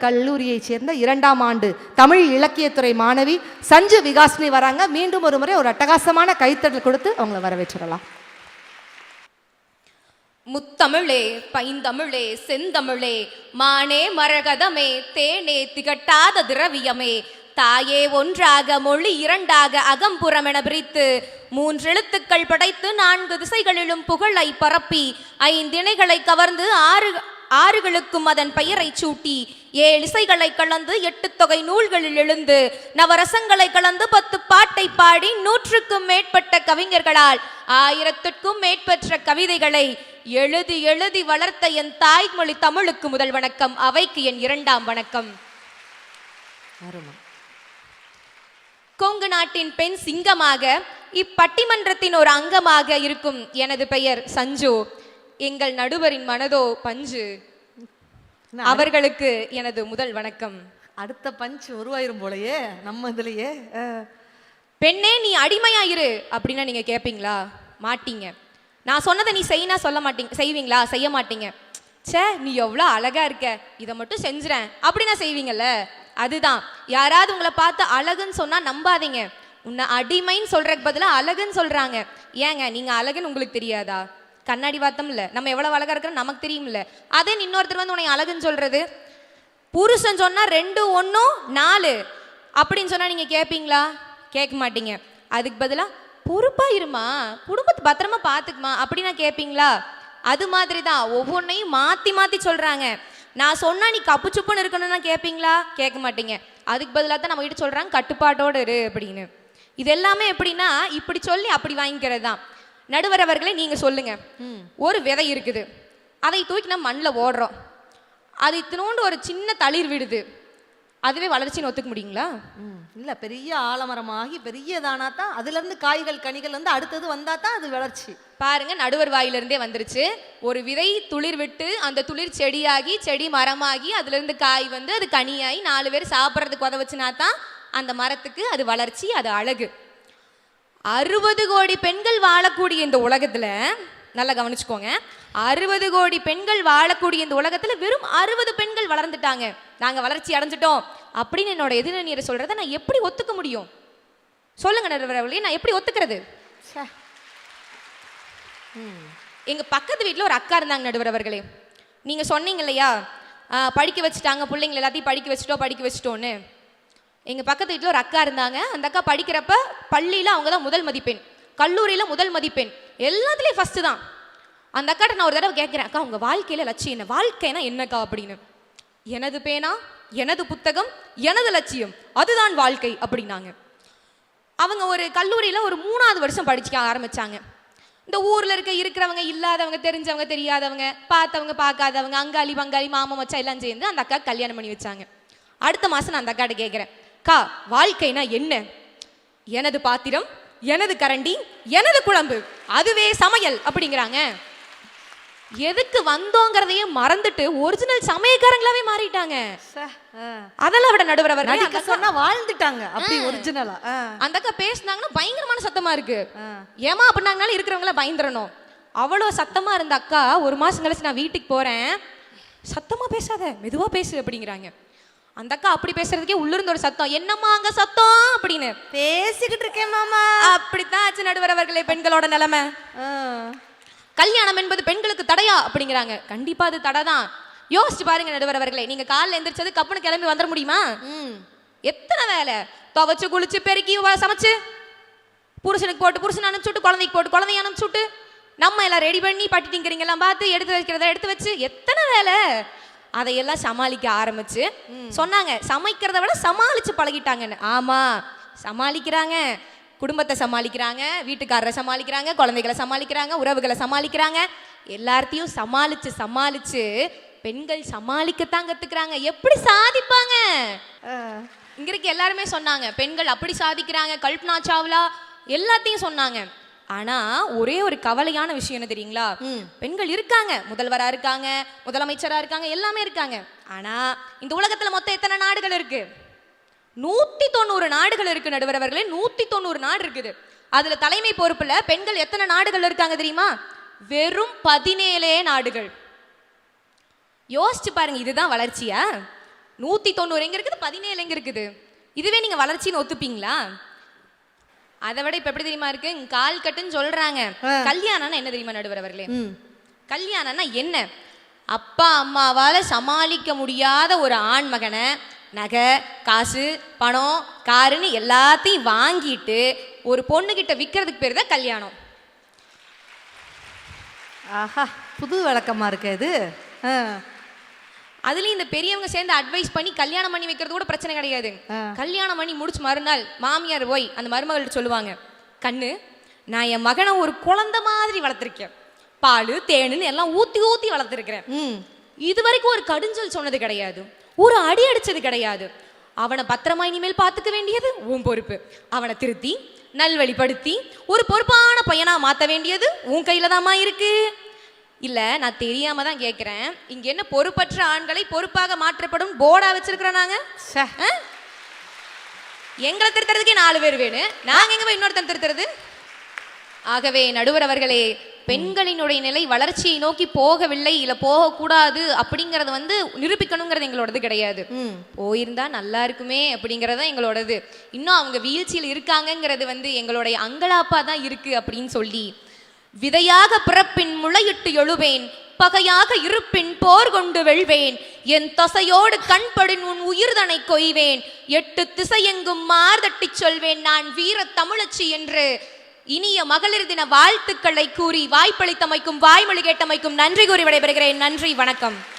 பெண்கள் கல்லூரியைச் சேர்ந்த இரண்டாம் ஆண்டு தமிழ் இலக்கியத்துறை மாணவி சஞ்சு விகாஸ்னி வராங்க. மீண்டும் ஒரு முறை ஒரு அட்டகாசமான கைத்தடல் கொடுத்து அவங்கள வரவேற்றுடலாம் முத்தமிழே பைந்தமிழே செந்தமிழே மானே மரகதமே தேனே திகட்டாத திரவியமே தாயே ஒன்றாக மொழி இரண்டாக அகம்புறம் என பிரித்து மூன்றெழுத்துக்கள் படைத்து நான்கு திசைகளிலும் புகழை பரப்பி ஐந்திணைகளை கவர்ந்து ஆறு ஆறுகளுக்கும் அதன் பெயரை சூட்டி ஏழு இசைகளை கலந்து எட்டு தொகை நூல்களில் எழுந்து நவரசங்களை கலந்து பத்து பாட்டை பாடி நூற்றுக்கும் மேற்பட்ட கவிஞர்களால் ஆயிரத்திற்கும் மேற்பட்ட கவிதைகளை எழுதி எழுதி வளர்த்த என் தாய்மொழி தமிழுக்கு முதல் வணக்கம். அவைக்கு என் இரண்டாம் வணக்கம். கொங்கு நாட்டின் பெண் சிங்கமாக இப்பட்டிமன்றத்தின் ஒரு அங்கமாக இருக்கும் எனது பெயர் சஞ்சு. எங்கள் நடுவரின் மனதோ பஞ்சு. அவர்களுக்கு எனது முதல் வணக்கம். அடுத்த பஞ்ச் உருவாயிரும் போலயே நம்ம இதுலயே. பெண்ணே நீ அடிமையா இரு அப்படின்னா நீங்க கேட்பீங்களா மாட்டீங்க. நான் சொன்னதை நீ செய்யினா சொல்ல மாட்டீங்க செய்வீங்களா? செய்ய மாட்டீங்க. ச்சே நீ எவ்வளோ அழகா இருக்க. இதை மட்டும் செஞ்சுறேன். அப்படின்னா செய்வீங்கல்ல? அதுதான். யாராவது உங்களை பார்த்து அழகுன்னு சொன்னா நம்பாதீங்க. உன்னை அடிமைன்னு சொல்றதுக்கு பதிலா அழகுன்னு சொல்றாங்க. ஏங்க நீங்க அழகுன்னு உங்களுக்கு தெரியாதா? கண்ணாடி வாத்தம் இல்லை. நம்ம எவ்வளோ அழகாக இருக்கிறோம் நமக்கு தெரியும்ல அதே இன்னொருத்தர் வந்து உன்னை அழகுன்னு சொல்கிறது புருஷன் சொன்னால் ரெண்டு ஒன்றும் நாலு. அப்படின்னு சொன்னால் நீங்கள் கேட்பீங்களா கேட்க மாட்டீங்க. அதுக்கு பதிலாக பொறுப்பாக இருமா. குடும்பத்தை பத்திரமா பார்த்துக்குமா அப்படின்னா கேட்பீங்களா அது மாதிரி தான் ஒவ்வொன்றையும் மாற்றி மாற்றி சொல்கிறாங்க நான் சொன்னால் நீ கப்பு சுப்புன்னு இருக்கணும்னா கேட்பீங்களா கேட்க மாட்டீங்க. அதுக்கு பதிலாக தான் நம்ம கிட்ட சொல்கிறாங்க கட்டுப்பாட்டோடு இரு அப்படின்னு. இது எல்லாமே எப்படின்னா இப்படி சொல்லி அப்படி வாங்கிக்கிறது தான் நடுவர் அவர்களே நீங்க சொல்லுங்க. ஒரு விதை இருக்குது. அதை தூக்கி நம்ம மண்ணில் ஓடுறோம். அது இத்தினோண்டு ஒரு சின்ன தளிர் விடுது. அதுவே வளர்ச்சின்னு ஒத்துக்க முடியுங்களா? இல்ல பெரிய ஆலமரமாகி பெரியதானா தான் அதுல இருந்து காய்கள் கனிகள் வந்து அடுத்தது வந்தா தான் அது வளர்ச்சி. பாருங்க நடுவர் வாயிலிருந்தே வந்துருச்சு. ஒரு விதை துளிர் விட்டு அந்த துளிர் செடியாகி செடி மரமாகி அதுல இருந்து காய் வந்து அது கனியாகி நாலு பேர் சாப்பிட்றதுக்கு உதவுச்சுனா தான் அந்த மரத்துக்கு அது வளர்ச்சி அது அழகு. அறுபது கோடி பெண்கள் வாழக்கூடிய இந்த உலகத்துல நல்லா கவனிச்சுக்கோங்க. அறுபது கோடி பெண்கள் வாழக்கூடிய இந்த உலகத்துல வெறும் அறுபது பெண்கள் வளர்ந்துட்டாங்க. நாங்க வளர்ச்சி அடைஞ்சிட்டோம். அப்படின்னு என்னோட எதிர்நீரை சொல்றதை நான் எப்படி ஒத்துக்க முடியும்? சொல்லுங்க நடுவர் அவர்களே நான் எப்படி ஒத்துக்கிறது? ச்சே. எங்க பக்கத்து வீட்ல ஒரு அக்கா இருந்தாங்க நடுவர் அவர்களே நீங்க சொன்னீங்க இல்லையா? படிக்க வச்சுட்டாங்க பிள்ளைங்களை எல்லாத்தையும் படிக்க வச்சுட்டோம் படிக்க வச்சுட்டோன்னு எங்கள் பக்கத்து வீட்டில் ஒரு அக்கா இருந்தாங்க. அந்த அக்கா படிக்கிறப்ப பள்ளியில் அவங்க தான் முதல் மதிப்பெண். கல்லூரியில் முதல் மதிப்பெண். எல்லாத்துலேயும் ஃபஸ்ட்டு தான். அந்த அக்காட்ட நான் ஒரு தடவை கேட்குறேன் அக்கா உங்கள் வாழ்க்கையில் லட்சியம் என்ன? வாழ்க்கைனா என்னக்கா? அப்படின்னு. எனது பேனா? எனது புத்தகம்? எனது லட்சியம்? அதுதான் வாழ்க்கை அப்படின்னாங்க. அவங்க ஒரு கல்லூரியில் ஒரு மூணாவது வருஷம் படிக்க ஆரம்பிச்சாங்க. இந்த ஊரில் இருக்க இருக்கிறவங்க இல்லாதவங்க தெரிஞ்சவங்க தெரியாதவங்க பார்த்தவங்க பார்க்காதவங்க அங்காளி பங்காளி மாமா மச்சா எல்லாம் சேர்ந்து அந்த அக்கா கல்யாணம் பண்ணி வச்சாங்க. அடுத்த மாதம் நான் அந்த அக்காட்ட கேட்குறேன் கா வாழ்க்கைனா என்ன? எனது பாத்திரம் எனது கரண்டி எனது குழம்பு. அதுவே சமையல் அப்படிங்கிறாங்க. எதுக்கு வந்தோங்கிறதையே மறந்துட்டு ஒரிஜினல் சமயக்காரங்களாவே மாறிட்டாங்க. அதெல்லாம் விட நடுவர் அக்கா- சொன்னா வாழ்ந்துட்டாங்க அப்படி ஒரிஜினலா அந்த அக்கா பேசுனாங்கன்னா பயங்கரமான சத்தமா இருக்கு. ஏமா அப்படின்னாங்கனால இருக்கிறவங்கள பயந்துடணும் அவ்வளோ சத்தமா இருந்த அக்கா ஒரு மாசம் கழிச்சு நான் வீட்டுக்கு போறேன். சத்தமா பேசாத மெதுவா பேசு அப்படிங்கிறாங்க. அந்த அக்கா அப்படி பேசுறதுக்கே உள்ளிருந்து ஒரு சத்தம். என்னம்மா அங்க சத்தம்? அப்படின்னு. பேசிக்கிட்டு இருக்கேன் மாமா. அப்படித்தான் ஆச்சு நடுவர் அவர்களே பெண்களோட நிலைமை. கல்யாணம் என்பது பெண்களுக்கு தடையா? அப்படிங்கிறாங்க. கண்டிப்பா அது தடை தான். யோசிச்சு பாருங்க நடுவர் அவர்களே நீங்க காலைல எந்திரிச்சது கப்புனு கிளம்பி வந்துட முடியுமா. எத்தனை வேலை? துவைச்சு குளிச்சு பெருக்கி சமைச்சு. புருஷனுக்கு போட்டு புருஷன் அனுப்பிச்சுட்டு குழந்தைக்கு போட்டு குழந்தைய அனுப்பிச்சுட்டு. நம்ம எல்லாம் ரெடி பண்ணி பட்டி டிங்கரிங் எல்லாம் பார்த்து எடுத்து வைக்கிறத எடுத்து வச்சு எத்தனை வேலை? அதையெல்லாம் சமாளிக்க ஆரம்பிச்சு சொன்னாங்க சமைக்கிறத விட சமாளிச்சு பழகிட்டாங்கன்னு. ஆமா சமாளிக்கிறாங்க. குடும்பத்தை சமாளிக்கிறாங்க வீட்டுக்காரரை சமாளிக்கிறாங்க குழந்தைகளை சமாளிக்கிறாங்க உறவுகளை சமாளிக்கிறாங்க. எல்லாத்தையும் சமாளிச்சு சமாளிச்சு பெண்கள் சமாளிக்கத்தான் கத்துக்கிறாங்க. எப்படி சாதிப்பாங்க. இங்க இருக்க எல்லாருமே சொன்னாங்க பெண்கள் அப்படி சாதிக்கிறாங்க கல்பனா சாவ்லா எல்லாத்தையும் சொன்னாங்க. ஆனா ஒரே ஒரு கவலையான விஷயம் என்ன தெரியுங்களா? பெண்கள் இருக்காங்க. முதல்வரா இருக்காங்க முதலமைச்சரா இருக்காங்க எல்லாமே இருக்காங்க. ஆனா இந்த உலகத்துல மொத்தம் எத்தனை நாடுகள் இருக்கு? நூத்தி தொண்ணூறு நாடுகள் இருக்கு நடுவர் அவர்களே. நூத்தி தொண்ணூறு நாடு இருக்குது. அதுல தலைமை பொறுப்புல பெண்கள் எத்தனை நாடுகள் இருக்காங்க தெரியுமா? வெறும் பதினேழே நாடுகள். யோசிச்சு பாருங்க இதுதான் வளர்ச்சியா? நூத்தி தொண்ணூறு எங்க இருக்குது? பதினேழு எங்க இருக்குது? இதுவே நீங்க வளர்ச்சின்னு ஒத்துப்பீங்களா? அதை விட இப்ப எப்படி தெரியுமா இருக்கு? கால் கட்டுன்னு சொல்றாங்க. கல்யாணம்னா என்ன தெரியுமா நடுவர் அவர்களே கல்யாணம்னா என்ன? அப்பா அம்மாவால சமாளிக்க முடியாத ஒரு ஆண் மகனை நகை காசு பணம் காருன்னு எல்லாத்தையும் வாங்கிட்டு ஒரு பொண்ணுகிட்ட விற்கிறதுக்கு பேர் தான் கல்யாணம். ஆஹா புது விளக்கமா இருக்கு இது? அதுலயும் இந்த பெரியவங்க சேர்ந்து அட்வைஸ் பண்ணி கல்யாணம் பண்ணி வைக்கிறது கூட பிரச்சனை கிடையாது. கல்யாணம் பண்ணி முடிச்சு மறுநாள் மாமியார் போய் அந்த மருமகள்கிட்ட சொல்லுவாங்க கண்ணு நான் என் மகனை ஒரு குழந்தை மாதிரி வளர்த்துருக்கேன். பால் தேனுன்னு எல்லாம் ஊத்தி ஊத்தி வளர்த்துருக்கிறேன். இது வரைக்கும் ஒரு கடுஞ்சொல் சொன்னது கிடையாது. ஒரு அடி அடிச்சது கிடையாது. அவனை பத்திரமா இனிமேல் பார்த்துக்க வேண்டியது உன் பொறுப்பு. அவனை திருத்தி நல்வழிப்படுத்தி ஒரு பொறுப்பான பையனா மாத்த வேண்டியது உன் கையில தாம்மா இருக்கு. இல்ல நான் தெரியாம தான் கேக்குறேன். இங்க என்ன பொறுப்பற்ற ஆண்களை பொறுப்பாக மாற்றப்படும் போர்டா வச்சிருக்கிறோம் நாங்க? ச்சே. ஆ? எங்களை திருத்துறதுக்கே நாலு பேர் வேணும் நாங்க எங்க போய் இன்னொருத்தன் திருத்துறது? ஆகவே நடுவர் அவர்களே பெண்களினுடைய நிலை வளர்ச்சியை நோக்கி போகவில்லை இல்ல போகக்கூடாது அப்படிங்கறது வந்து நிரூபிக்கணுங்கிறது எங்களோடது கிடையாது. போயிருந்தா நல்லா இருக்குமே அப்படிங்கறது எங்களோடது. இன்னும் அவங்க வீழ்ச்சியில் இருக்காங்கங்கிறது வந்து எங்களுடைய அங்கலாப்பா தான் இருக்கு அப்படின்னு சொல்லி விதையாக பிறப்பின் முளையிட்டு எழுவேன் பகையாக இருப்பின் போர் கொண்டு வெல்வேன். என் தசையோடு கண்படின் உன் உயிர்தனை கொய்வேன். எட்டு திசையெங்கும் மார்தட்டிச் சொல்வேன் நான் வீர தமிழச்சி என்று. இனிய மகளிர் தின வாழ்த்துக்களை கூறி வாய்ப்பளித்தமைக்கும் வாய்மொழி கேட்டமைக்கும் நன்றி கூறி விடைபெறுகிறேன். நன்றி வணக்கம்.